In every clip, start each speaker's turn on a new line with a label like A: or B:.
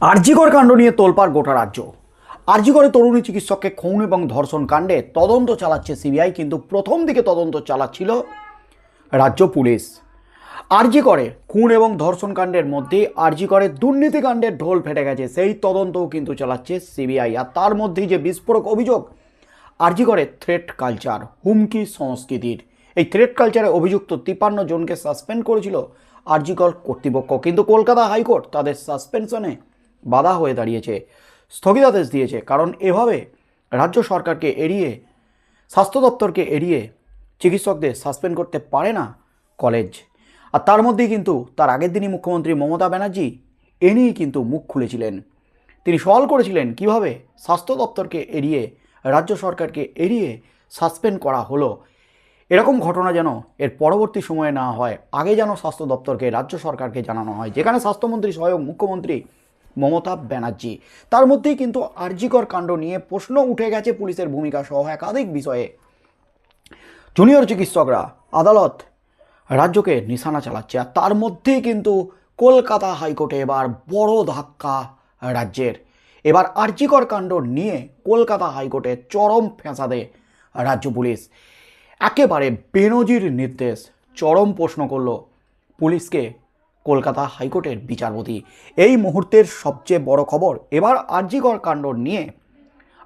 A: আরজিকর কাণ্ড নিয়ে তোলপাড় গোটা রাজ্য। আরজিকরে তরুণী চিকিৎসককে খুন এবং ধর্ষণ কাণ্ডে তদন্ত চালাচ্ছে সিবিআই, কিন্তু প্রথম দিকে তদন্ত চালাচ্ছিল রাজ্য পুলিশ। আরজি করে খুন এবং ধর্ষণ কাণ্ডের মধ্যে আরজি করে দুর্নীতিকাণ্ডের ঢোল ফেটে গেছে, সেই তদন্তও কিন্তু চালাচ্ছে সিবিআই। আর তার মধ্যেই যে বিস্ফোরক অভিযোগ আরজি করে থ্রেট কালচার হুমকি সংস্কৃতির। এই থ্রেট কালচারে অভিযুক্ত তিপান্ন জনকে সাসপেন্ড করেছিল আরজিকর কর্তৃপক্ষ। কিন্তু কলকাতা হাইকোর্ট তাদের সাসপেনশনে বাধা হয়ে দাঁড়িয়েছে, স্থগিতাদেশ দিয়েছে, কারণ এভাবে রাজ্য সরকারকে এড়িয়ে, স্বাস্থ্য দপ্তরকে এড়িয়ে চিকিৎসকদের সাসপেন্ড করতে পারে না কলেজ। আর তার মধ্যেই কিন্তু তার আগের দিনই মুখ্যমন্ত্রী মমতা ব্যানার্জি এ নিয়েই কিন্তু মুখ খুলেছিলেন। তিনি সওয়াল করেছিলেন, কীভাবে স্বাস্থ্য দপ্তরকে এড়িয়ে, রাজ্য সরকারকে এড়িয়ে সাসপেন্ড করা হলো। এরকম ঘটনা যেন এর পরবর্তী সময়ে না হয়, আগে যেন স্বাস্থ্য দপ্তরকে, রাজ্য সরকারকে জানানো হয়, যেখানে স্বাস্থ্যমন্ত্রী স্বয়ং মুখ্যমন্ত্রী মমতা ব্যানার্জি। তার মধ্যেই কিন্তু আরজিকর কাণ্ড নিয়ে প্রশ্ন উঠে গেছে পুলিশের ভূমিকা সহ একাধিক বিষয়ে। জুনিয়র চিকিৎসকরা, আদালত রাজ্যকে নিশানা চালাচ্ছে আর তার মধ্যেই কিন্তু কলকাতা হাইকোর্টে এবার বড় ধাক্কা রাজ্যের। এবার আর্জিকর কাণ্ড নিয়ে কলকাতা হাইকোর্টে চরম ফেঁসাদে রাজ্য পুলিশ। একেবারে বেনজির নির্দেশ, চরম প্রশ্ন করল পুলিশকে। কলকাতা হাইকোর্টের বিচারপতি। এই মুহূর্তের সবচেয়ে বড় খবর, এবার আর্জিকর কাণ্ড নিয়ে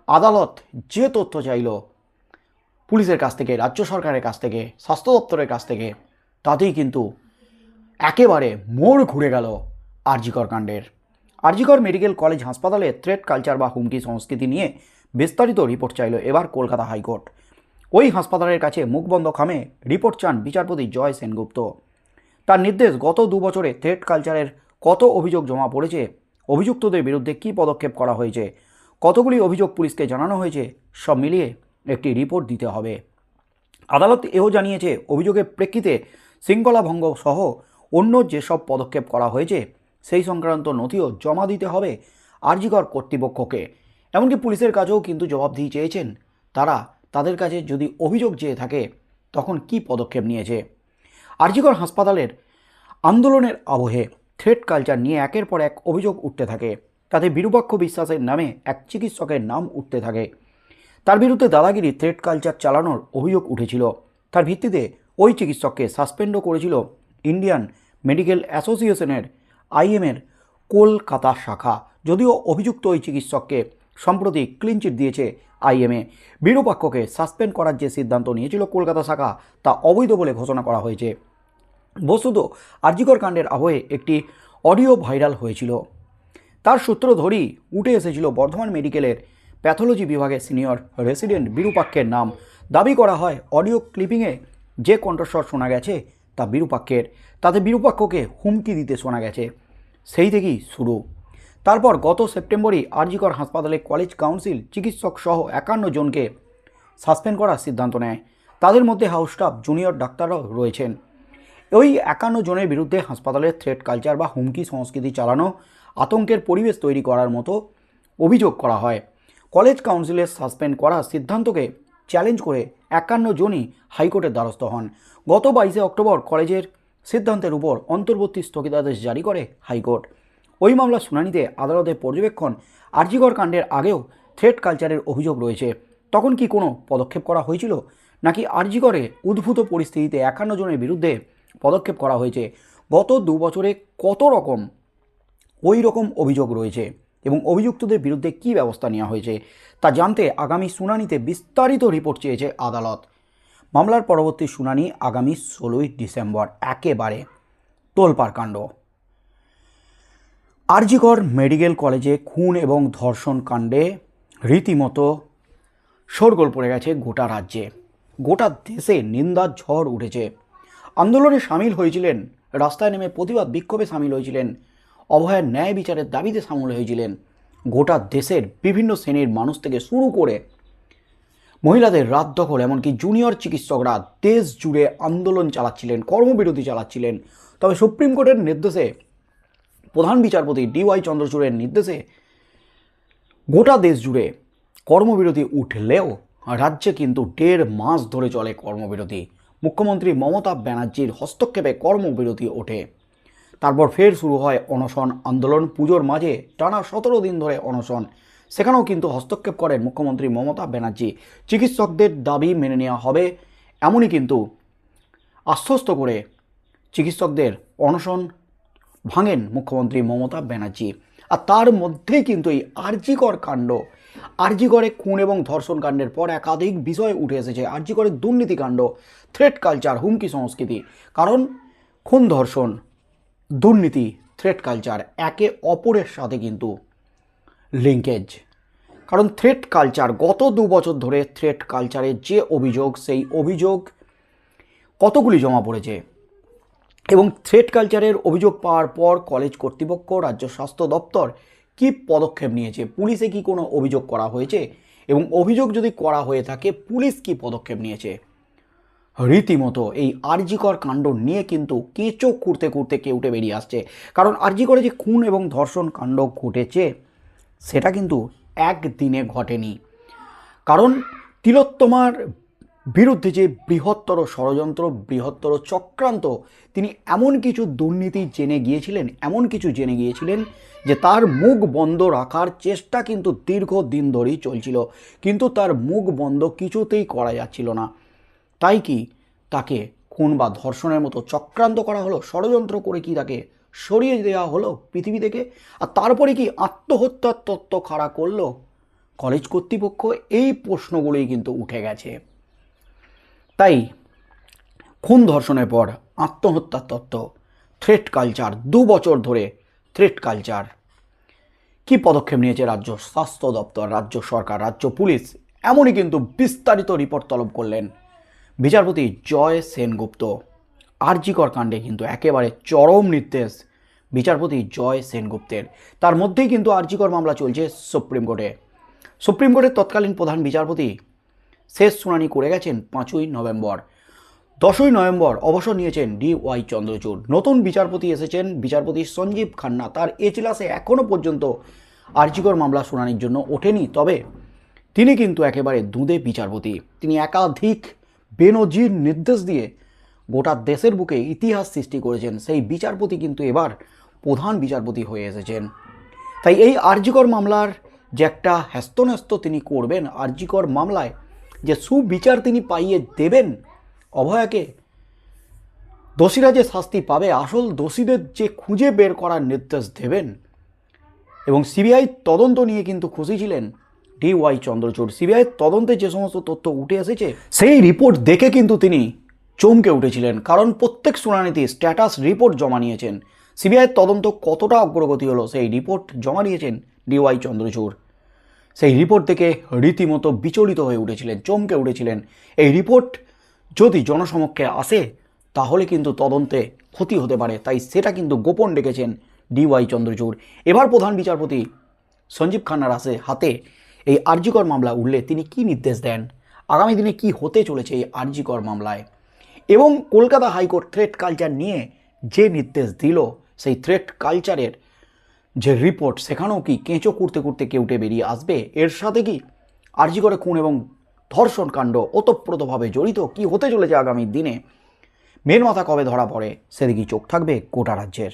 A: আদালত যে তথ্য চাইল পুলিশের কাছ থেকে, রাজ্য সরকারের কাছ থেকে, স্বাস্থ্য দপ্তরের কাছ থেকে, তাতেই কিন্তু একেবারে মোড় ঘুরে গেল আরজিকর কাণ্ডের। আরজিকর মেডিকেল কলেজ হাসপাতালে থ্রেট কালচার বা হুমকি সংস্কৃতি নিয়ে বিস্তারিত রিপোর্ট চাইল এবার কলকাতা হাইকোর্ট। ওই হাসপাতালের কাছে মুখবন্ধ খামে রিপোর্ট চান বিচারপতি জয় সেনগুপ্ত। তার নির্দেশ গত দু বছরে থ্রেট কালচারের কত অভিযোগ জমা পড়েছে, অভিযুক্তদের বিরুদ্ধে কী পদক্ষেপ করা হয়েছে, কতগুলি অভিযোগ পুলিশকে জানানো হয়েছে, সব মিলিয়ে একটি রিপোর্ট দিতে হবে। আদালত এও জানিয়েছে, অভিযোগের প্রেক্ষিতে শৃঙ্খলা ভঙ্গ সহ অন্য যেসব পদক্ষেপ করা হয়েছে, সেই সংক্রান্ত নথিও জমা দিতে হবে আরজিকর কর্তৃপক্ষকে। এমনকি পুলিশের কাছেও কিন্তু জবাব জবাবদিহি চেয়েছেন। তারা তাদের কাছে যদি অভিযোগ চেয়ে থাকে, তখন কি পদক্ষেপ নিয়েছে? আরজিকর হাসপাতালের আন্দোলনের আবহে থ্রেট কালচার নিয়ে একের পর এক অভিযোগ উঠতে থাকে। তাতে বিরূপাক্ষ বিশ্বাসের নামে এক চিকিৎসকের নাম উঠতে থাকে। তার বিরুদ্ধে দাদাগিরি থ্রেট কালচার চালানোর অভিযোগ উঠেছিল। তার ভিত্তিতে ওই চিকিৎসককে সাসপেন্ডও করেছিল ইন্ডিয়ান মেডিকেল অ্যাসোসিয়েশনের আইএমের কলকাতা শাখা। যদিও অভিযুক্ত ওই চিকিৎসককে সম্প্রতি ক্লিনচিট দিয়েছে আইএমএ। বিরূপাক্ষকে সাসপেন্ড করার যে সিদ্ধান্ত নিয়েছিল কলকাতা শাখা তা অবৈধ বলে ঘোষণা করা হয়েছে। বস্তুত আরজিকর কাণ্ডের আবহে একটি অডিও ভাইরাল হয়েছিল। তার সূত্র ধরেই উঠে এসেছিল বর্ধমান মেডিকেলের প্যাথোলজি বিভাগের সিনিয়র রেসিডেন্ট বিরূপাক্ষের নাম। দাবি করা হয়, অডিও ক্লিপিংয়ে যে কণ্ঠস্বর শোনা গেছে তা বিরূপাক্ষের। তাতে বিরূপাক্ষকে হুমকি দিতে শোনা গেছে। সেই থেকেই শুরু। তারপর গত সেপ্টেম্বরই আরজিকর হাসপাতালে কলেজ কাউন্সিল চিকিৎসক সহ একান্ন জনকে সাসপেন্ড করার সিদ্ধান্ত নেয়। তাদের মধ্যে হাউস স্টাফ, জুনিয়র ডাক্তারও রয়েছেন। ওই একান্ন জনের বিরুদ্ধে হাসপাতালের থ্রেট কালচার বা হুমকি সংস্কৃতি চালানো, আতঙ্কের পরিবেশ তৈরি করার মতো অভিযোগ করা হয়। কলেজ কাউন্সিলের সাসপেন্ড করার সিদ্ধান্তকে চ্যালেঞ্জ করে একান্ন জনই হাইকোর্টের দ্বারস্থ হন। গত বাইশে অক্টোবর কলেজের সিদ্ধান্তের উপর অন্তর্বর্তী স্থগিতাদেশ জারি করে হাইকোর্ট। ওই মামলার শুনানিতে আদালতের পর্যবেক্ষণ আরজিগর কাণ্ডের আগেও থ্রেট কালচারের অভিযোগ রয়েছে। তখন কি কোনো পদক্ষেপ করা হয়েছিল? নাকি আরজিগরে উদ্ভূত পরিস্থিতিতে একান্ন জনের বিরুদ্ধে পদক্ষেপ করা হয়েছে। গত দু বছরে কত রকম ওই রকম অভিযোগ রয়েছে এবং অভিযুক্তদের বিরুদ্ধে কী ব্যবস্থা নেওয়া হয়েছে তা জানতে আগামী শুনানিতে বিস্তারিত রিপোর্ট চেয়েছে আদালত। মামলার পরবর্তী শুনানি আগামী ষোলোই ডিসেম্বর, একেবারে তোলপাড় কাণ্ড। আরজিকর মেডিকেল কলেজে খুন এবং ধর্ষণ কাণ্ডে রীতিমতো শোরগোল পড়ে গেছে গোটা রাজ্যে। গোটা দেশে নিন্দার ঝড় উঠেছে। আন্দোলনে সামিল হয়েছিলেন, রাস্তায় নেমে প্রতিবাদ বিক্ষোভে সামিল হয়েছিলেন অভয়ের ন্যায় বিচারের দাবিতে সামিল হয়েছিলেন। গোটা দেশের বিভিন্ন শ্রেণির মানুষ থেকে শুরু করে মহিলাদের রাত দখল, এমনকি জুনিয়র চিকিৎসকরা দেশ জুড়ে আন্দোলন চালাচ্ছিলেন, কর্মবিরতি চালাচ্ছিলেন। তবে সুপ্রিম কোর্টের নির্দেশে, প্রধান বিচারপতি ডিওয়াই চন্দ্রচূড়ের নির্দেশে গোটা দেশ জুড়ে কর্মবিরতি উঠলেও রাজ্যে কিন্তু দেড় মাস ধরে চলে কর্মবিরতি। মুখ্যমন্ত্রী মমতা ব্যানার্জির হস্তক্ষেপে কর্মবিরতি ওঠে। তারপর ফের শুরু হয় অনশন আন্দোলন। পুজোর মাঝে টানা সতেরো দিন ধরে অনশন। সেখানেও কিন্তু হস্তক্ষেপ করেন মুখ্যমন্ত্রী মমতা ব্যানার্জি। চিকিৎসকদের দাবি মেনে নেওয়া হবে, এমনই কিন্তু আশ্বস্ত করে চিকিৎসকদের অনশন ভাঙেন মুখ্যমন্ত্রী মমতা ব্যানার্জি। আর তার মধ্যেই কিন্তু এই আরজিকর কাণ্ড আরজিকরে খুন এবং ধর্ষণ কাণ্ডের পর একাধিক বিষয় উঠে এসেছে। আরজিকরের দুর্নীতিকাণ্ড থ্রেট কালচার হুমকি সংস্কৃতি। কারণ, খুন, ধর্ষণ, দুর্নীতি থ্রেট কালচার একে অপরের সাথে কিন্তু লিঙ্কেজ কারণ থ্রেট কালচার গত দু বছর ধরে থ্রেট কালচারের যে অভিযোগ, সেই অভিযোগ কতগুলি জমা পড়েছে? এবং থ্রেট কালচারের অভিযোগ পাওয়ার পর কলেজ কর্তৃপক্ষ, রাজ্য স্বাস্থ্য দপ্তর কি পদক্ষেপ নিয়েছে? পুলিশে কি কোনো অভিযোগ করা হয়েছে? এবং অভিযোগ যদি করা হয়ে থাকে, পুলিশ কি পদক্ষেপ নিয়েছে? রীতিমতো এই আরজিকর কাণ্ড নিয়ে কিন্তু কেঁচো খুঁড়তে খুঁড়তে কেউটে বেরিয়ে আসছে। কারণ আরজিকরে যে খুন এবং ধর্ষণ কাণ্ড ঘটেছে, সেটা কিন্তু একদিনে ঘটেনি। কারণ তিলোত্তমার বিরুদ্ধে যে বৃহত্তর ষড়যন্ত্র, বৃহত্তর চক্রান্ত, তিনি এমন কিছু দুর্নীতি জেনে গিয়েছিলেন, এমন কিছু জেনে গিয়েছিলেন যে তার মুখ বন্ধ রাখার চেষ্টা কিন্তু দীর্ঘ দিন ধরেই চলছিল। কিন্তু তার মুখ বন্ধ কিছুতেই করা যাচ্ছিল না। তাই কি তাকে খুন বা ধর্ষণের মতো চক্রান্ত করা হলো, ষড়যন্ত্র করে কি তাকে সরিয়ে দেওয়া হলো পৃথিবী থেকে? আর তারপরে কি আত্মহত্যার তত্ত্ব খাড়া করল? কলেজ কর্তৃপক্ষ এই প্রশ্নগুলোই কিন্তু উঠে গেছে। তাই খুন ধর্ষণের পর আত্মহত্যার তত্ত্ব থ্রেট কালচার দু বছর ধরে থ্রেট কালচার কি পদক্ষেপ নিয়েছে রাজ্য স্বাস্থ্য দপ্তর, রাজ্য সরকার, রাজ্য পুলিশ? এমনই কিন্তু বিস্তারিত রিপোর্ট তলব করলেন বিচারপতি জয় সেনগুপ্ত। আরজিকর কাণ্ডে কিন্তু একেবারে চরম নির্দেশ বিচারপতি জয় সেনগুপ্তের। তার মধ্যেই কিন্তু আরজিকর মামলা চলছে সুপ্রিম কোর্টে। সুপ্রিম কোর্টের তৎকালীন প্রধান বিচারপতি শেষ শুনানি করে গেছেন পাঁচই নভেম্বর। দশই নভেম্বর অবসর নিয়েছেন ডি ওয়াই চন্দ্রচূড়। নতুন বিচারপতি এসেছেন বিচারপতি সঞ্জীব খান্না। তার এজলাসে এখনও পর্যন্ত আর্জিকর মামলা শুনানির জন্য ওঠেনি, তবে তিনি কিন্তু একেবারে দুঁদে বিচারপতি। তিনি একাধিক বেনজির নির্দেশ দিয়ে গোটা দেশের বুকে ইতিহাস সৃষ্টি করেছেন। সেই বিচারপতি কিন্তু এবার প্রধান বিচারপতি হয়ে এসেছেন। তাই এই আরজিকর মামলার যে একটা হ্যাস্তন্যস্ত তিনি করবেন আরজিকর মামলায় যে সুবিচার তিনি পাইয়ে দেবেন, অভয়াকে দোষীরা যে শাস্তি পাবে, আসল দোষীদের যে খুঁজে বের করার নির্দেশ দেবেন। এবং সিবিআই তদন্ত নিয়ে কিন্তু খুশি ছিলেন ডি ওয়াই চন্দ্রচূড়। সিবিআই তদন্তে যে সমস্ত তথ্য উঠে এসেছে, সেই রিপোর্ট দেখে কিন্তু তিনি চমকে উঠেছিলেন, কারণ প্রত্যেক শুনানিতে স্ট্যাটাস রিপোর্ট জমা নিয়েছেন। সিবিআই তদন্ত কতটা অগ্রগতি হলো, সেই রিপোর্ট জমা নিয়েছেন ডি ওয়াই চন্দ্রচূড়। সেই রিপোর্ট দেখে রীতিমতো বিচলিত হয়ে উঠেছিলেন, চমকে উঠেছিলেন। এই রিপোর্ট যদি জনসমক্ষে আসে, তাহলে কিন্তু তদন্তে ক্ষতি হতে পারে। তাই সেটা কিন্তু গোপন রেখেছেন ডিওয়াই চন্দ্রচূড়। এবার প্রধান বিচারপতি সঞ্জীব খান্নার আসে হাতে এই আরজিকর মামলা উঠলে তিনি কি নির্দেশ দেন? আগামী দিনে কি হতে চলেছে এই আরজিকর মামলায়? এবং কলকাতা হাইকোর্ট থ্রেট কালচার নিয়ে যে নির্দেশ দিল, সেই থ্রেট কালচারের যে রিপোর্ট সেখানেও কি কেঁচো করতে করতে কেউটে বেরিয়ে আসবে? এর সাথে কি আর্জি করে খুন এবং ধর্ষণ কাণ্ড ওতপ্রোতভাবে জড়িত? কি হতে চলেছে আগামী দিনে? মেন মাথা কবে ধরা পড়ে? সেদিকেই চোখ থাকবে গোটা রাজ্যের।